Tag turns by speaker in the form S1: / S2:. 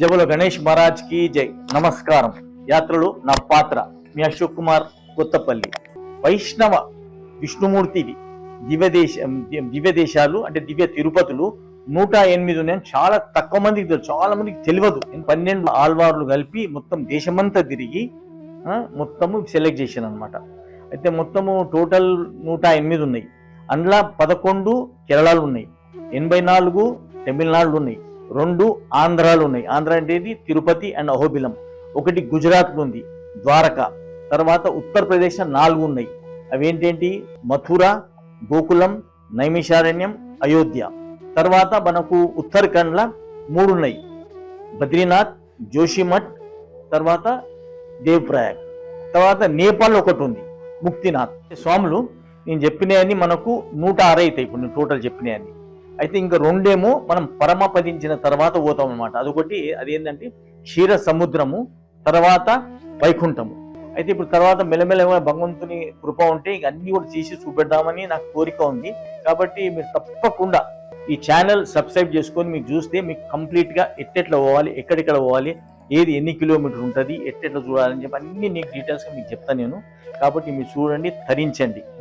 S1: జబుల గణేష్ మహారాజ్కి జై. నమస్కారం. యాత్రలు నా పాత్ర మీ అశోక్ కుమార్ కొత్తపల్లి. వైష్ణవ విష్ణుమూర్తివి దివ్యదేశ దివ్యదేశాలు అంటే దివ్య తిరుపతులు నూట ఎనిమిది ఉన్నాయని చాలా తక్కువ మందికి తెలుసు. చాలా మందికి తెలియదు. నేను పన్నెండు ఆల్వార్లు కలిపి మొత్తం దేశమంతా తిరిగి మొత్తము సెలెక్ట్ చేశాను అనమాట అయితే మొత్తము టోటల్ నూట ఎనిమిది ఉన్నాయి. అందులో పదకొండు కేరళలు ఉన్నాయి. ఎనభై నాలుగు తమిళనాడులు ఉన్నాయి. రెండు ఆంధ్రాలు ఉన్నాయి ఆంధ్ర అంటే తిరుపతి అండ్ అహోబిలం. ఒకటి గుజరాత్ ఉంది ద్వారక. తర్వాత ఉత్తరప్రదేశ్ నాలుగు ఉన్నాయి. అవేంటేంటి? మథుర గోకులం నైమిషారణ్యం అయోధ్య. తర్వాత మనకు ఉత్తరాఖండ్ల మూడు ఉన్నాయి. బద్రీనాథ్ జోషిమఠ్ తర్వాత దేవ్ప్రయాగ్. తర్వాత నేపాల్ ఒకటి ఉంది ముక్తినాథ్. స్వాములు నేను చెప్పినవన్నీ మనకు నూట ఆరు అవుతాయి ఇప్పుడు నేను టోటల్ చెప్పినవన్నీ. అయితే ఇంకా రెండేమో మనం పరమపదించిన తర్వాత పోతాం అనమాట అదొకటి అదేంటంటే క్షీర సముద్రము తర్వాత వైకుంఠము. అయితే ఇప్పుడు తర్వాత మెల్లమెల్లగా భగవంతుని కృప ఉంటే ఇక అన్ని కూడా తీసి చూపెడదామని నాకు కోరిక ఉంది. కాబట్టి మీరు తప్పకుండా ఈ ఛానల్ సబ్స్క్రైబ్ చేసుకొని మీకు చూస్తే మీకు కంప్లీట్గా ఎట్టెట్లా పోవాలి ఎక్కడెక్కడ పోవాలి ఏది ఎన్ని కిలోమీటర్ ఉంటుంది ఎట్టెట్లా చూడాలని చెప్పి అన్ని నీకు డీటెయిల్స్గా మీకు చెప్తాను నేను. కాబట్టి మీరు చూడండి తరించండి.